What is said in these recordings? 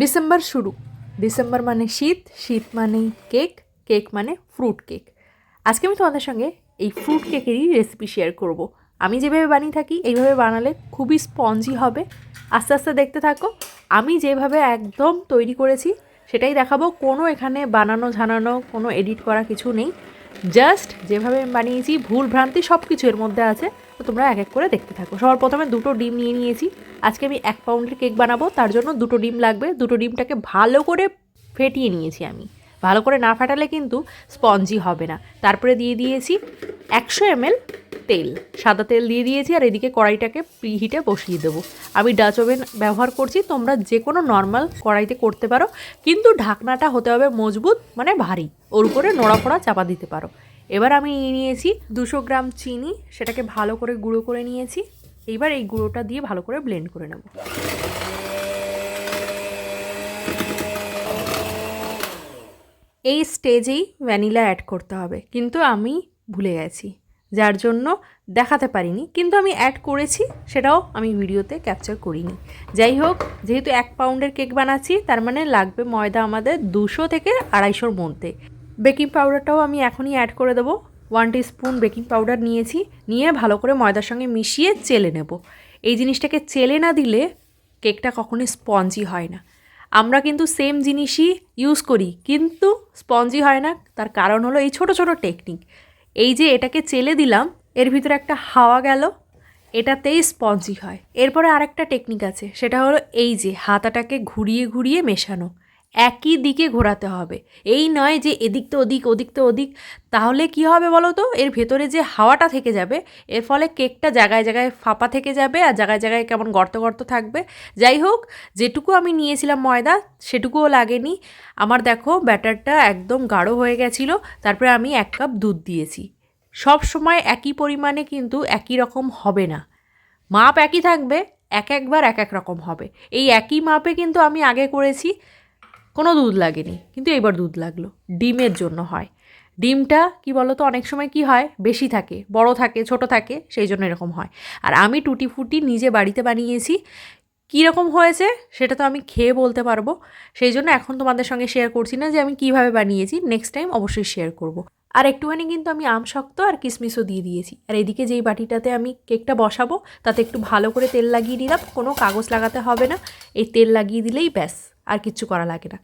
December শুরু। December মানে শীত শীত মানেই কেক কেক মানে ফ্রুট কেক আজকে আমি তোমাদের সঙ্গে এই ফ্রুট কেকেরই রেসিপি শেয়ার করব। আমি যেভাবে বানিয়ে থাকি, এইভাবে বানালে খুবই স্পঞ্জি হবে। আস্তে আস্তে দেখতে থাকো, আমি যেভাবে একদম তৈরি করেছি, সেটাই দেখাবো। কোনো এখানে বানানো, ঝানানো, কোনো এডিট করা কিছু নেই। জাস্ট যেভাবে আমি বানিয়েছি, ভুল ভ্রান্তি সব কিছু এর মধ্যে আছে। তো তোমরা এক এক করে দেখতে থাকো। সবার প্রথমে দুটো ডিম নিয়ে নিয়েছি। আজকে আমি এক পাউন্ডের কেক বানাবো, তার জন্য দুটো ডিম লাগবে। দুটো ডিমটাকে ভালো করে ফেটিয়ে নিয়েছি আমি। ভালো করে না ফাটালে কিন্তু স্পঞ্জি হবে না। তারপরে দিয়ে দিয়েছি একশো এমএল তেল। সাদা তেল দিয়ে দিয়েছি আর এদিকে কড়াইটাকে প্রিহিটে বসিয়ে দেবো। আমি ডাচ ওভেন ব্যবহার করছি, তোমরা যে কোনো নর্মাল কড়াইতে করতে পারো। কিন্তু ঢাকনাটা হতে হবে মজবুত মানে ভারী। ওর উপরে নোড়া ফোড়া চাপা দিতে পারো। এবার আমি নিয়ে নিয়েছি দুশো গ্রাম চিনি, সেটাকে ভালো করে গুঁড়ো করে নিয়েছি। এইবার এই গুঁড়োটা দিয়ে ভালো করে ব্লেন্ড করে নেব। এই স্টেজেই ভ্যানিলা অ্যাড করতে হবে, কিন্তু আমি ভুলে গেছি, যার জন্য দেখাতে পারিনি, কিন্তু আমি অ্যাড করেছি, সেটাও আমি ভিডিওতে ক্যাপচার করিনি। যাই হোক, যেহেতু এক পাউন্ডের কেক বানাচ্ছি, তার মানে লাগবে ময়দা আমাদের দুশো থেকে আড়াইশোর মধ্যে। বেকিং পাউডারটাও আমি এখনই অ্যাড করে দেবো। ওয়ান স্পুন বেকিং পাউডার নিয়েছি, নিয়ে ভালো করে ময়দার সঙ্গে মিশিয়ে চেলে নেব। এই জিনিসটাকে চেলে না দিলে কেকটা কখনোই স্পঞ্জি হয় না। আমরা কিন্তু সেম জিনিসই ইউজ করি, কিন্তু স্পঞ্জি হয় না। তার কারণ হলো এই ছোট ছোট টেকনিক এই যে এটাকে চেলে দিলাম, এর ভিতরে একটা হাওয়া গেল, এটাতেই স্পঞ্জি হয়। এরপরে আরেকটা টেকনিক আছে, সেটা হলো এই যে হাতাটাকে ঘুরিয়ে ঘুরিয়ে মেশানো। একই দিকে ঘোরাতে হবে। এই নয় যে এদিক তো ওদিক ওদিক তো ওদিক। তাহলে কি হবে বলো তো? এর ভেতরে যে হাওয়াটা থেকে যাবে, এর ফলে কেকটা জায়গায় জায়গায় ফাঁপা থেকে যাবে আর জায়গায় জায়গায় কেমন গর্ত গর্ত থাকবে। যাই হোক, যেটুকু আমি নিয়েছিলাম ময়দা, সেটুকুও লাগেনি। আমার দেখো ব্যাটারটা একদম গাঢ় হয়ে গেছিল, তারপরে আমি এক কাপ দুধ দিয়েছি। সব সময় একই পরিমাণে কিন্তু একই রকম হবে না। মাপ একই থাকবে, এক একবার এক এক রকম হবে। এই একই মাপে কিন্তু আমি আগে করেছি। কোনো দুধ লাগেনি, কিন্তু এবার দুধ লাগল। ডিমের জন্য হয়। ডিমটা কি বলো তো অনেক সময় কি হয়, বেশি থাকে, বড় থাকে, ছোট থাকে, সেই জন্য এরকম হয়। আর আমি টুটি ফুটি নিজে বাড়িতে বানিয়েছি। কীরকম হয়েছে, সেটা তো আমি খেয়ে বলতে পারব। সেই জন্য এখন তোমাদের সঙ্গে শেয়ার করছি না যে আমি কীভাবে বানিয়েছি নেক্সট টাইম অবশ্যই শেয়ার করব। আর একটুখানি কিন্তু আমি আম শক্ত আর কিশমিশও দিয়ে দিয়েছি। আর এদিকে যেই বাটিটাতে আমি কেকটা বসাবো, তাতে একটু ভালো করে তেল লাগিয়ে নিলাম। কোনো কাগজ লাগাতে হবে না। এই তেল লাগিয়ে দিলেই ব্যাস, আর কিচ্ছু করা লাগে না।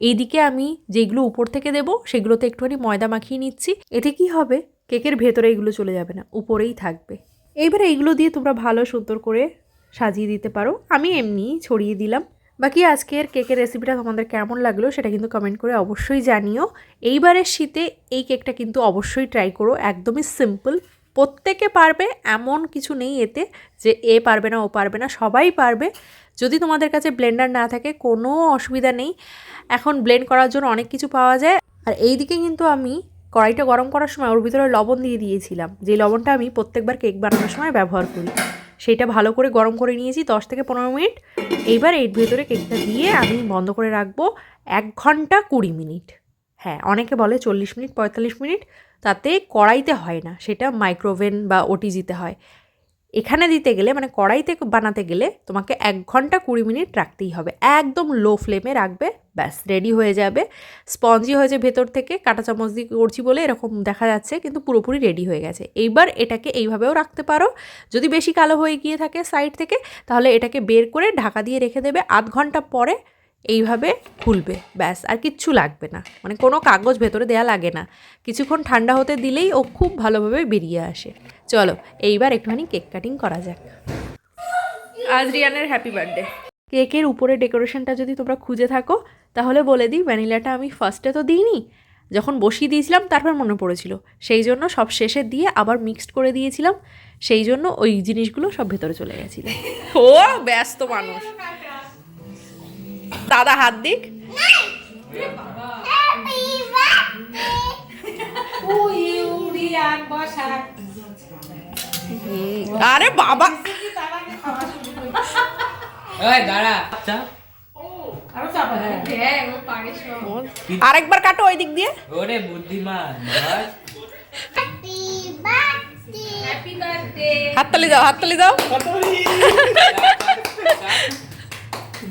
এইদিকে আমি যেগুলো উপর থেকে দেবো, সেগুলোতে একটুখানি ময়দা মাখিয়ে নিচ্ছি। এতে কি হবে? কেকের ভেতরে এগুলো চলে যাবে না, উপরেই থাকবে। এইবারে এইগুলো দিয়ে তোমরা ভালো সুন্দর করে সাজিয়ে দিতে পারো। আমি এমনিই ছড়িয়ে দিলাম। বাকি আজকের কেকের রেসিপিটা তোমাদের কেমন লাগল সেটা কিন্তু কমেন্ট করে অবশ্যই জানিও। এইবারের শীতে এই কেকটা কিন্তু অবশ্যই ট্রাই করো, একদমই সিম্পল প্রত্যেকে পারবে, এমন কিছু নেই এতে যে এ পারবে না, ও পারবে না, সবাই পারবে। যদি তোমাদের কাছে ব্লেন্ডার না থাকে, কোনো অসুবিধা নেই। এখন ব্লেন্ড করার জন্য অনেক কিছু পাওয়া যায়। আর এই দিকে কিন্তু আমি কড়াইটা গরম করার সময় ওর ভিতরে লবণ দিয়ে দিয়েছিলাম। যে লবণটা আমি প্রত্যেকবার কেক বানানোর সময় ব্যবহার করি। সেইটা ভালো করে গরম করে নিয়েছি দশ থেকে পনেরো মিনিট। এইবার এর ভেতরে কেকটা দিয়ে আমি বন্ধ করে রাখব এক ঘণ্টা কুড়ি মিনিট। হ্যাঁ অনেকে বলে চল্লিশ মিনিট, পঁয়তাল্লিশ মিনিট, তাতে কড়াইতে হয় না, সেটা মাইক্রোওভেন বা ওটিজিতে হয়। এখানে দিতে গেলে মানে কড়াইতে বানাতে গেলে তোমাকে এক ঘণ্টা কুড়ি মিনিট রাখতেই হবে। একদম লো ফ্লেমে রাখবে, ব্যাস রেডি হয়ে যাবে। স্পঞ্জি হয়েছে ভেতর থেকে কাঁটা চামচ দিয়ে করছি বলে এরকম দেখা যাচ্ছে, কিন্তু পুরোপুরি রেডি হয়ে গেছে। এইবার এটাকে এইভাবেও রাখতে পারো। যদি বেশি কালো হয়ে গিয়ে থাকে সাইড থেকে, তাহলে এটাকে বের করে ঢাকা দিয়ে রেখে দেবে। আধ ঘণ্টা পরে এইভাবে খুলবে, ব্যাস, আর কিচ্ছু লাগবে না। মানে কোনো কাগজ ভেতরে দেয়া লাগে না। কিছুক্ষণ ঠান্ডা হতে দিলেই ও খুব ভালোভাবে বেরিয়ে আসে। চলো, এইবার একটুখানি কেক কাটিং করা যাক। আজ রিয়ানের হ্যাপি বার্থডে। কেকের উপরে ডেকোরেশনটা যদি তোমরা খুঁজে থাকো, তাহলে বলে দিই, ভ্যানিলাটা আমি ফার্স্টে তো দিইনি। যখন বসিয়ে দিয়েছিলাম, তারপর মনে পড়েছিল। সেই জন্য সব শেষে দিয়ে আবার মিক্সড করে দিয়েছিলাম। সেই জন্য ওই জিনিসগুলো সব ভেতরে চলে গেছিল। ও, ব্যস্ত মানুষ। দাদা হাত দিক। আরে বাবা। আরেকবার কাটো ওই দিক দিয়ে। ওরে বুদ্ধিমান হাততালি দাও হাততালি দাও।